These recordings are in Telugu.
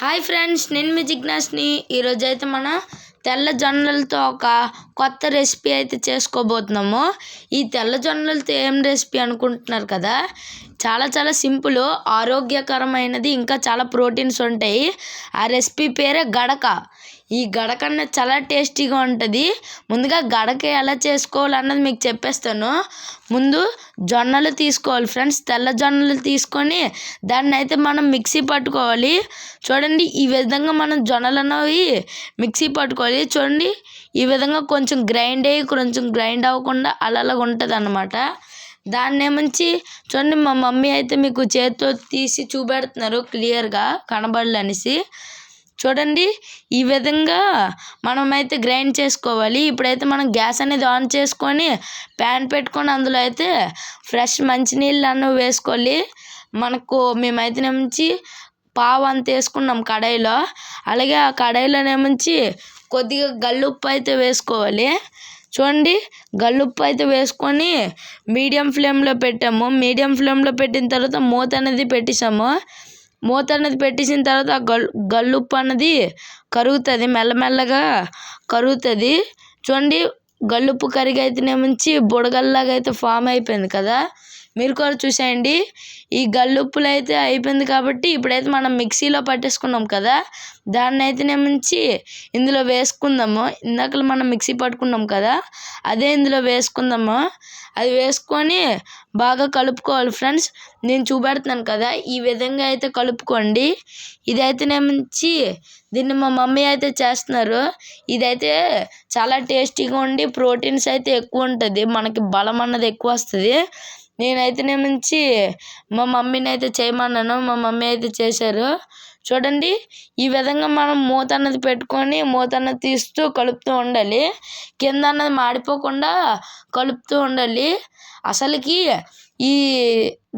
హాయ్ ఫ్రెండ్స్ నేను మీ జిజ్ఞాస్ని. ఈరోజు అయితే మన తెల్ల జొన్నలతో ఒక కొత్త రెసిపీ అయితే చేసుకోబోతున్నాము. ఈ తెల్ల జొన్నలతో ఏం రెసిపీ అనుకుంటున్నారు కదా? చాలా చాలా సింపుల్ ఆరోగ్యకరమైనది ఇంకా చాలా ప్రోటీన్స్ ఉంటాయి. ఆ రెసిపీ పేరే గడక. ఈ గడకన్న చాలా టేస్టీగా ఉంటుంది. ముందుగా గడక ఎలా చేసుకోవాలన్నది మీకు చెప్పేస్తాను. ముందు జొన్నలు తీసుకోవాలి ఫ్రెండ్స్. తెల్ల జొన్నలు తీసుకొని దాన్ని అయితే మనం మిక్సీ పట్టుకోవాలి. చూడండి ఈ విధంగా మనం జొన్నలు అనేవి మిక్సీ పట్టుకోవాలి. చూడండి ఈ విధంగా కొంచెం గ్రైండ్ అయ్యి కొంచెం గ్రైండ్ అవ్వకుండా అలా అలాగ ఉంటుంది అన్నమాట దాన్ని ఏమంచి చూడండి మా మమ్మీ అయితే మీకు చేతితో తీసి చూపెడుతున్నారు క్లియర్గా కనబడలనేసి. చూడండి ఈ విధంగా మనమైతే గ్రైండ్ చేసుకోవాలి. ఇప్పుడైతే మనం గ్యాస్ అనేది ఆన్ చేసుకొని ప్యాన్ పెట్టుకొని అందులో అయితే ఫ్రెష్ మంచినీళ్ళు అన్న వేసుకోవాలి. మనకు మేమైతే నుంచి పావు అంత వేసుకున్నాం కడాయిలో. అలాగే ఆ కడాయిలోనేమంచి కొద్దిగా గల్లుప్పు అయితే వేసుకోవాలి. చూడండి గల్లుప్పు అయితే వేసుకొని మీడియం ఫ్లేమ్లో పెట్టాము. మీడియం ఫ్లేమ్లో పెట్టిన తర్వాత మూత అనేది పెట్టేసాము మూత అనేది పెట్టేసిన తర్వాత గల్ గల్లుప్పు అన్నది కరుగుతుంది మెల్లమెల్లగా కరుగుతుంది. చూడండి గల్లుప్పు కరిగి అయితేనేమించి బుడగల్లాగా అయితే ఫామ్ అయిపోయింది కదా. మీరు కూడా చూసేయండి. ఈ గల్లుప్పులు అయితే అయిపోయింది కాబట్టి ఇప్పుడైతే మనం మిక్సీలో పట్టేసుకున్నాం కదా దాన్ని అయితేనేమించి ఇందులో వేసుకుందాము. ఇందాక మనం మిక్సీ పట్టుకున్నాం కదా అదే ఇందులో వేసుకుందాము. అది వేసుకొని బాగా కలుపుకోవాలి ఫ్రెండ్స్. నేను చూపెడుతున్నాను కదా ఈ విధంగా అయితే కలుపుకోండి. ఇదైతేనేమించి దీన్ని మా మమ్మీ అయితే చేస్తున్నారు. ఇదైతే చాలా టేస్టీగా ఉండి ప్రోటీన్స్ అయితే ఎక్కువ ఉంటుంది. మనకి బలం అన్నది ఎక్కువ వస్తుంది. నేనైతేనేమించి మా మమ్మీని అయితే చేయమన్నాను. మా మమ్మీ అయితే చేశారు. చూడండి ఈ విధంగా మనం మూత అన్నది పెట్టుకొని మూత అన్నది తీస్తూ కలుపుతూ ఉండాలి. కింద అన్నది మాడిపోకుండా కలుపుతూ ఉండాలి. అసలుకి ఈ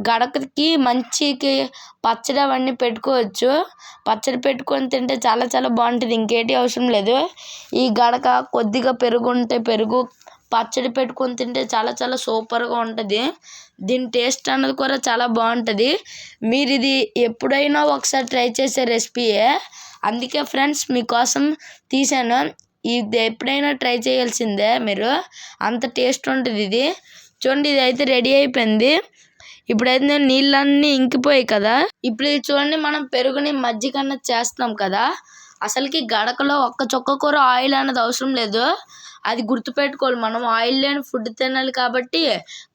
గడకకి మంచికి పచ్చడి అవన్నీ పెట్టుకోవచ్చు. పచ్చడి పెట్టుకొని తింటే చాలా చాలా బాగుంటుంది. ఇంకేటి అవసరం లేదు. ఈ గడక కొద్దిగా పెరుగు ఉంటే పెరుగు పచ్చడి పెట్టుకొని తింటే చాలా చాలా సూపర్గా ఉంటుంది. దీని టేస్ట్ అన్నది కూడా చాలా బాగుంటుంది. మీరు ఇది ఎప్పుడైనా ఒకసారి ట్రై చేసే రెసిపీయే అందుకే ఫ్రెండ్స్ మీకోసం తీసాను. ఇది ఎప్పుడైనా ట్రై చేయాల్సిందే మీరు. అంత టేస్ట్ ఉంటుంది ఇది. చూడండి ఇది అయితే రెడీ అయిపోయింది. ఇప్పుడైతే నేను నీళ్ళన్నీ ఇంకిపోయాయి కదా. ఇప్పుడు ఇది చూడండి మనం పెరుగుని మజ్జిగ అన్నది చేస్తాం కదా. అసలుకి గడకలో ఒక్క చుక్క కూర ఆయిల్ అనేది అవసరం లేదు. అది గుర్తుపెట్టుకోవాలి. మనం ఆయిల్ లేని ఫుడ్ తినాలి కాబట్టి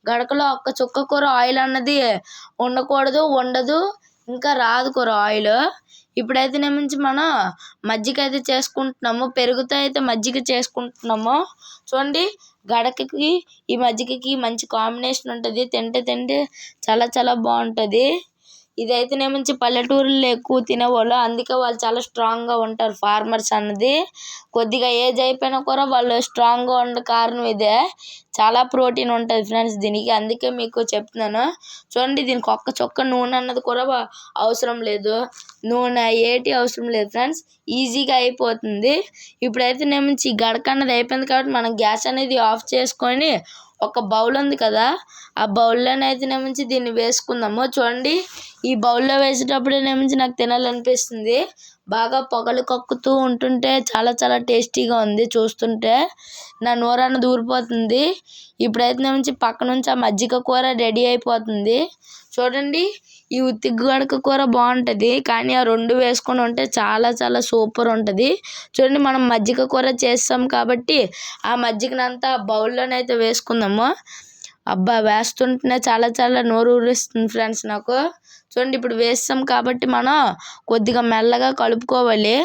గడకలో ఒక్క చుక్క కూర ఆయిల్ అన్నది ఉండకూడదు ఉండదు ఇంకా రాదు కూర ఆయిల్. ఇప్పుడైతే నుంచి మనం మజ్జిగ అయితే చేసుకుంటున్నాము. పెరుగుతో అయితే మజ్జిగ చేసుకుంటున్నాము. చూడండి గడకకి ఈ మజ్జిగకి మంచి కాంబినేషన్ ఉంటుంది. తింటే తింటే చాలా చాలా బాగుంటుంది. ఇదైతేనేమించి పల్లెటూరులో ఎక్కువ తినేవాళ్ళు. అందుకే వాళ్ళు చాలా స్ట్రాంగ్గా ఉంటారు ఫార్మర్స్ అన్నది. కొద్దిగా ఏజ్ అయిపోయినా కూడా వాళ్ళు స్ట్రాంగ్గా ఉండే కారణం ఇదే. చాలా ప్రోటీన్ ఉంటుంది ఫ్రెండ్స్ దీనికి. అందుకే మీకు చెప్తున్నాను. చూడండి దీనికి ఒక్క చొక్క నూనె అన్నది కూడా అవసరం లేదు. నూనె ఏటి అవసరం లేదు ఫ్రెండ్స్ ఈజీగా అయిపోతుంది. ఇప్పుడైతే నేమించి గడక అన్నది అయిపోయింది కాబట్టి మనం గ్యాస్ అనేది ఆఫ్ చేసుకొని ఒక బౌల్ ఉంది కదా ఆ బౌల్లోనైతేనేమించి దీన్ని వేసుకుందాము. చూడండి ఈ బౌల్లో వేసేటప్పుడేనేమించి నాకు తినాలనిపిస్తుంది. బాగా పొగలు కక్కుతూ ఉంటుంటే చాలా చాలా టేస్టీగా ఉంది చూస్తుంటే. నా నోరన్న దూరిపోతుంది ఇప్పుడైతే నుంచి పక్క నుంచి ఆ మజ్జిగ కూర రెడీ అయిపోతుంది. చూడండి ఈ ఉత్తి గడక కూర బాగుంటుంది కానీ ఆ రెండు వేసుకొని ఉంటే చాలా చాలా సూపర్ ఉంటుంది. చూడండి మనం మజ్జిగ కూర చేస్తాం కాబట్టి ఆ మజ్జిగనంతా బౌల్లోనైతే వేసుకుందాము. అబ్బా వేస్తుంటేనే చాలా చాలా నోరు ఊరిస్తుంది ఫ్రెండ్స్ నాకు. చూడండి ఇప్పుడు వేస్తాం కాబట్టి మనం కొద్దిగా మెల్లగా కలుపుకోవాలి.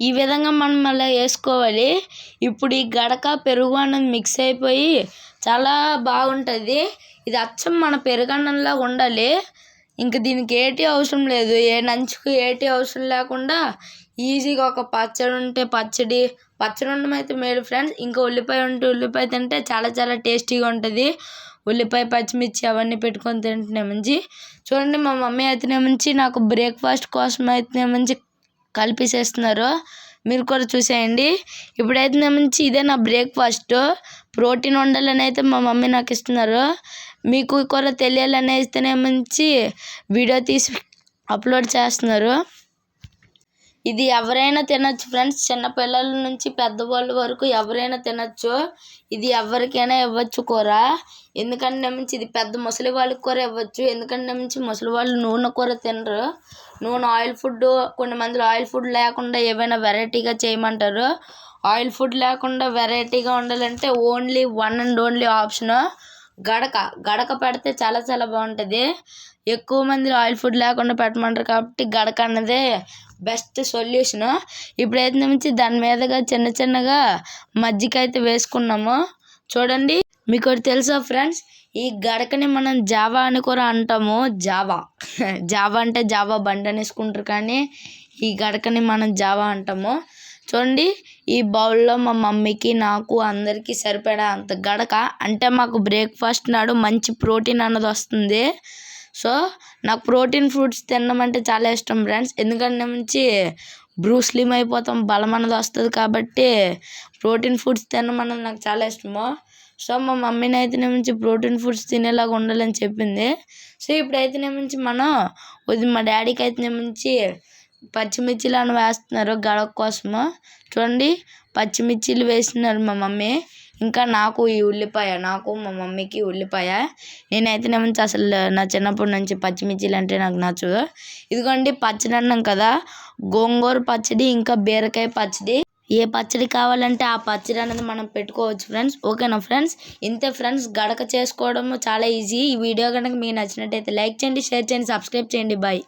ఈ విధంగా మనం మళ్ళీ వేసుకోవాలి. ఇప్పుడు ఈ గడక పెరుగు అన్నది మిక్స్ అయిపోయి చాలా బాగుంటుంది. ఇది అచ్చం మన పెరుగన్నంలా ఉండాలి. ఇంక దీనికి ఏటి అవసరం లేదు. ఏ నంచుకు ఏటి అవసరం లేకుండా ఈజీగా ఒక పచ్చడి ఉంటే పచ్చడి పచ్చడి ఉండడం అయితే మేలు ఫ్రెండ్స్ ఇంకా ఉల్లిపాయ ఉంటే ఉల్లిపాయ తింటే చాలా చాలా టేస్టీగా ఉంటుంది. ఉల్లిపాయ పచ్చిమిర్చి అవన్నీ పెట్టుకొని తింటేనే మంచి. చూడండి మా మమ్మీ అయితేనే మంచి నాకు బ్రేక్ఫాస్ట్ కోసం అయితేనే మంచి కలిపేసేస్తున్నారు. మీరు కూడా చూసేయండి. ఇప్పుడైతే మంచి ఇదే నా బ్రేక్ఫాస్ట్ ప్రోటీన్ ఉండాలని అయితే మా మమ్మీ నాకు ఇస్తున్నారు. మీకు కూడా తెలియాలని ఇస్తేనే మంచి వీడియో తీసి అప్లోడ్ చేస్తున్నారు. ఇది ఎవరైనా తినచ్చు ఫ్రెండ్స్. చిన్నపిల్లల నుంచి పెద్దవాళ్ళ వరకు ఎవరైనా తినచ్చు. ఇది ఎవరికైనా ఇవ్వచ్చు కూర. ఎందుకంటే మంచి ఇది పెద్ద ముసలి వాళ్ళకి కూర ఇవ్వచ్చు. ఎందుకంటే మంచి ముసలి వాళ్ళు నూనె కూర తినరు. నూనె ఆయిల్ ఫుడ్ కొన్ని మందిలో ఆయిల్ ఫుడ్ లేకుండా ఏమైనా వెరైటీగా చేయమంటారు. ఆయిల్ ఫుడ్ లేకుండా వెరైటీగా ఉండాలంటే only one and only option. గడక గడక పెడితే చాలా చాలా బాగుంటుంది. ఎక్కువ మంది ఆయిల్ ఫుడ్ లేకుండా పెట్టమంటారు కాబట్టి గడక అన్నదే బెస్ట్ సొల్యూషన్. ఇప్పుడైతే నుంచి దాని మీదగా చిన్న చిన్నగా మజ్జిగ అయితే వేసుకున్నాము. చూడండి మీకు ఒకటి తెలుసా ఫ్రెండ్స్? ఈ గడకని మనం జావా అని కూడా అంటాము. జావా. జావా అంటే జావా బండి అనేసుకుంటారు కానీ ఈ గడకని మనం జావా అంటాము. చూడండి ఈ బౌల్లో మా మమ్మీకి నాకు అందరికీ సరిపడా అంత గడక అంటే మాకు బ్రేక్ఫాస్ట్ నాడు మంచి ప్రోటీన్ అన్నది వస్తుంది. సో నాకు ప్రోటీన్ ఫుడ్స్ తినడం అంటే చాలా ఇష్టం ఫ్రెండ్స్. ఎందుకంటే మంచి బ్రూస్లిమ్ అయిపోతాం బలం అన్నది వస్తుంది కాబట్టి ప్రోటీన్ ఫుడ్స్ తినడం అన్నది నాకు చాలా ఇష్టము. సో మా మమ్మీని అయితే నుంచి ప్రోటీన్ ఫుడ్స్ తినేలాగా ఉండాలని చెప్పింది. సో ఇప్పుడైతే నుంచి మనం ఇది మా డాడీకి అయితే నుంచి పచ్చిమిర్చిలు అని వేస్తున్నారు గడక కోసము. చూడండి పచ్చిమిర్చిలు వేస్తున్నారు మా మమ్మీ. ఇంకా నాకు ఈ ఉల్లిపాయ నాకు మా మమ్మీకి ఉల్లిపాయ. నేనైతే నుంచి అసలు నా చిన్నప్పటి నుంచి పచ్చిమిర్చిలు అంటే నాకు నచ్చదు. ఇదిగోండి పచ్చడి అన్నం కదా. గోంగూర పచ్చడి ఇంకా బీరకాయ పచ్చడి. ఏ పచ్చడి కావాలంటే ఆ పచ్చడి అనేది మనం పెట్టుకోవచ్చు ఫ్రెండ్స్. ఓకేనా ఫ్రెండ్స్? ఇంతే ఫ్రెండ్స్ గడక చేసుకోవడం చాలా ఈజీ. ఈ వీడియో కనుక మీకు నచ్చినట్టయితే లైక్ చేయండి షేర్ చేయండి సబ్స్క్రైబ్ చేయండి. బాయ్.